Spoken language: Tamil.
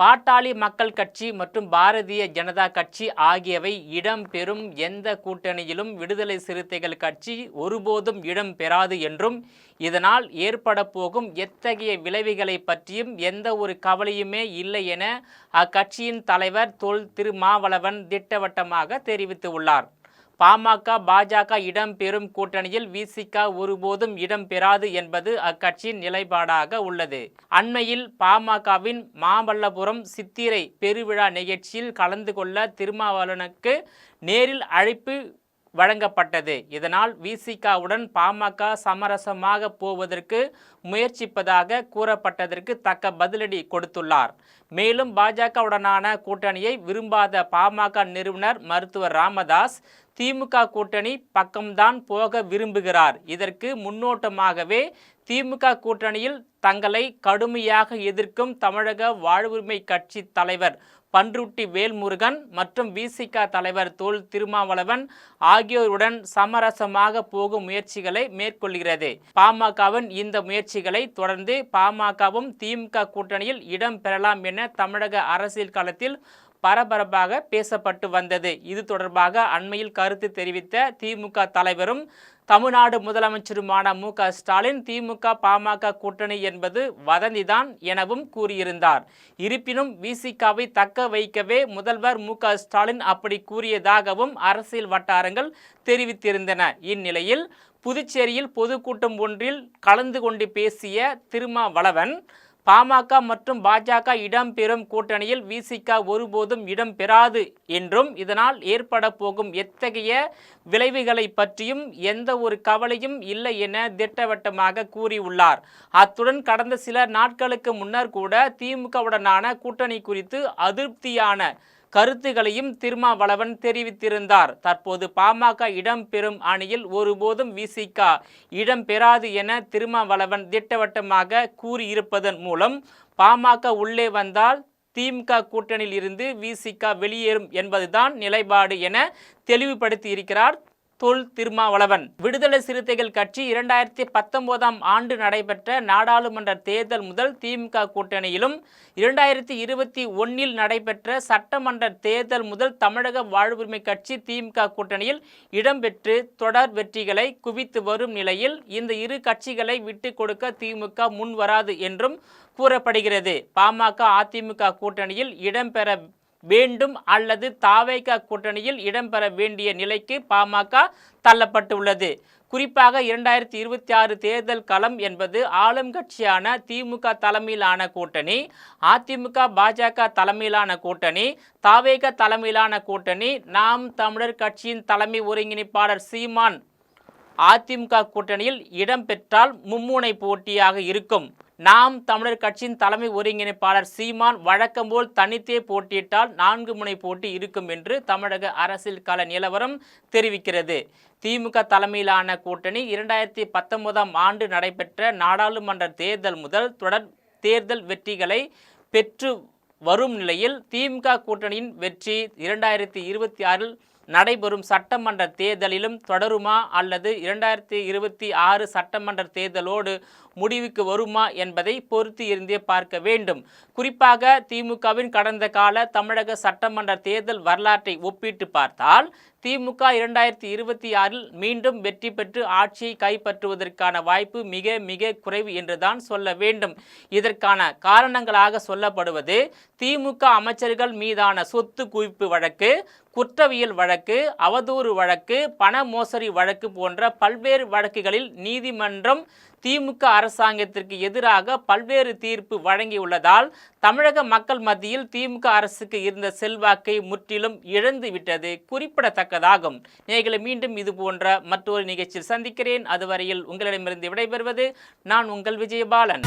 பாட்டாளி மக்கள் கட்சி மற்றும் பாரதிய ஜனதா கட்சி ஆகியவை இடம்பெறும் எந்த கூட்டணியிலும் விடுதலை சிறுத்தைகள் கட்சி ஒருபோதும் இடம் பெறாது என்றும் இதனால் ஏற்பட போகும் எத்தகைய விளைவுகளை பற்றியும் எந்த ஒரு கவலையுமே இல்லை என அக்கட்சியின் தலைவர் தொல் திருமாவளவன் திட்டவட்டமாக தெரிவித்துள்ளார் பாமக பாஜக இடம்பெறும் கூட்டணியில் விசிக ஒருபோதும் இடம்பெறாது என்பது அக்கட்சியின் நிலைப்பாடாக உள்ளது. அண்மையில் பாமகவின் மாமல்லபுரம் சித்திரை பெருவிழா நிகழ்ச்சியில் கலந்து கொள்ள திருமாவளவனுக்கு நேரில் அழைப்பு வழங்கப்பட்டது. இதனால் விசிகாவுடன் பாமக சமரசமாக போவதற்கு முயற்சிப்பதாக கூறப்பட்டதற்கு தக்க பதிலடி கொடுத்துள்ளார். மேலும் பாஜகவுடனான கூட்டணியை விரும்பாத பாமக நிறுவனர் மருத்துவர் ராமதாஸ் திமுக கூட்டணி பக்கம்தான் போக விரும்புகிறார். இதற்கு முன்னோட்டமாகவே திமுக கூட்டணியில் தங்களை கடுமையாக எதிர்க்கும் தமிழக வாழ்வுரிமை கட்சி தலைவர் பன்ருட்டி வேல்முருகன் மற்றும் விசிக தலைவர் தோல் திருமாவளவன் ஆகியோருடன் சமரசமாக போகும் முயற்சிகளை மேற்கொள்கிறது. பாமகவின் இந்த முயற்சிகளை தொடர்ந்து பாமகவும் திமுக கூட்டணியில் இடம் பெறலாம் என தமிழக அரசியல் களத்தில் பரபரப்பாக பேசப்பட்டு வந்தது. இது தொடர்பாக அண்மையில் கருத்து தெரிவித்த திமுக தலைவரும் தமிழ்நாடு முதலமைச்சருமான மு க ஸ்டாலின் திமுக பாமக கூட்டணி என்பது வதந்திதான் எனவும் கூறியிருந்தார். இருப்பினும் விசிகாவை தக்க வைக்கவே முதல்வர் மு க ஸ்டாலின் அப்படி கூறியதாகவும் அரசியல் வட்டாரங்கள் தெரிவித்திருந்தன. இந்நிலையில் புதுச்சேரியில் பொதுக்கூட்டம் ஒன்றில் கலந்து கொண்டு பேசிய திருமாவளவன் பாமக மற்றும் பாஜக இடம்பெறும் கூட்டணியில் விசிக ஒருபோதும் இடம்பெறாது என்றும் இதனால் ஏற்பட போகும் எத்தகைய விளைவுகளை பற்றியும் எந்த ஒரு கவலையும் இல்லை என திட்டவட்டமாக கூறியுள்ளார். அத்துடன் கடந்த சில நாட்களுக்கு முன்னர் கூட திமுகவுடனான கூட்டணி குறித்து அதிருப்தியான கருத்துகளையும் திருமாவளவன் தெரிவித்திருந்தார். தற்போது பாமக இடம்பெறும் அணியில் ஒருபோதும் விசிக இடம்பெறாது என திருமாவளவன் திட்டவட்டமாக கூறியிருப்பதன் மூலம் பாமக உள்ளே வந்தால் திமுக கூட்டணியில் இருந்து விசிக வெளியேறும் என்பதுதான் நிலைப்பாடு என தெளிவுபடுத்தி இருக்கிறார் தொல் திருமாவளவன். விடுதலை சிறுத்தைகள் கட்சி இரண்டாயிரத்தி பத்தொன்பதாம் ஆண்டு நடைபெற்ற நாடாளுமன்ற தேர்தல் முதல் திமுக கூட்டணியிலும் இரண்டாயிரத்தி இருபத்தி ஒன்னில் நடைபெற்ற சட்டமன்ற தேர்தல் முதல் தமிழக வாழ்வுரிமை கட்சி திமுக கூட்டணியில் இடம்பெற்று தொடர் வெற்றிகளை குவித்து வரும் நிலையில் இந்த இரு கட்சிகளை விட்டு கொடுக்க திமுக முன்வராது என்றும் கூறப்படுகிறது. பாமக அதிமுக கூட்டணியில் இடம்பெற வேண்டும் அல்லது தாவேக கூட்டணியில் இடம்பெற வேண்டிய நிலைக்கு பாமக தள்ளப்பட்டுள்ளது. குறிப்பாக இரண்டாயிரத்தி இருபத்தி ஆறு தேர்தல் களம் என்பது ஆளும் கட்சியான திமுக தலைமையிலான கூட்டணி அதிமுக பாஜக தலைமையிலான கூட்டணி தாவேக தலைமையிலான கூட்டணி நாம் தமிழர் கட்சியின் தலைமை ஒருங்கிணைப்பாளர் சீமான் அதிமுக கூட்டணியில் இடம்பெற்றால் மும்முனை போட்டியாக இருக்கும். நாம் தமிழர் கட்சியின் தலைமை ஒருங்கிணைப்பாளர் சீமான் வழக்கம்போல் தனித்தே போட்டியிட்டால் நான்கு முனை போட்டி இருக்கும் என்று தமிழக அரசியல் கள நிலவரம் தெரிவிக்கிறது. திமுக தலைமையிலான கூட்டணி இரண்டாயிரத்தி பத்தொன்பதாம் ஆண்டு நடைபெற்ற நாடாளுமன்ற தேர்தல் முதல் தொடர் தேர்தல் வெற்றிகளை பெற்று வரும் நிலையில் திமுக கூட்டணியின் வெற்றி இரண்டாயிரத்தி இருபத்தி ஆறில் நடைபெறும் சட்டமன்ற தேர்தலிலும் தொடருமா அல்லது இரண்டாயிரத்தி இருபத்தி ஆறு சட்டமன்ற தேர்தலோடு முடிவுக்கு வருமா என்பதை பொறுத்து இருந்தே பார்க்க வேண்டும். குறிப்பாக திமுகவின் கடந்த கால தமிழக சட்டமன்ற தேர்தல் வரலாற்றை ஒப்பிட்டு பார்த்தால் திமுக இரண்டாயிரத்தி இருபத்தி ஆறில் மீண்டும் வெற்றி பெற்று ஆட்சியை கைப்பற்றுவதற்கான வாய்ப்பு மிக மிக குறைவு என்றுதான் சொல்ல வேண்டும். இதற்கான காரணங்களாக சொல்லப்படுவது திமுக அமைச்சர்கள் மீதான சொத்து குவிப்பு வழக்கு குற்றவியல் வழக்கு அவதூறு வழக்கு பண மோசடி வழக்கு போன்ற பல்வேறு வழக்குகளில் நீதிமன்றம் திமுக அரசாங்கத்திற்கு எதிராக பல்வேறு தீர்ப்பு வழங்கியுள்ளதால் தமிழக மக்கள் மத்தியில் திமுக அரசுக்கு இருந்த செல்வாக்கை முற்றிலும் இழந்துவிட்டது குறிப்பிடத்தக்கதாகும். நேர்களை மீண்டும் இது போன்ற மற்றொரு நிகழ்ச்சியில் சந்திக்கிறேன். அதுவரையில் உங்களிடமிருந்து விடைபெறுவது நான் உங்கள் விஜயபாலன்.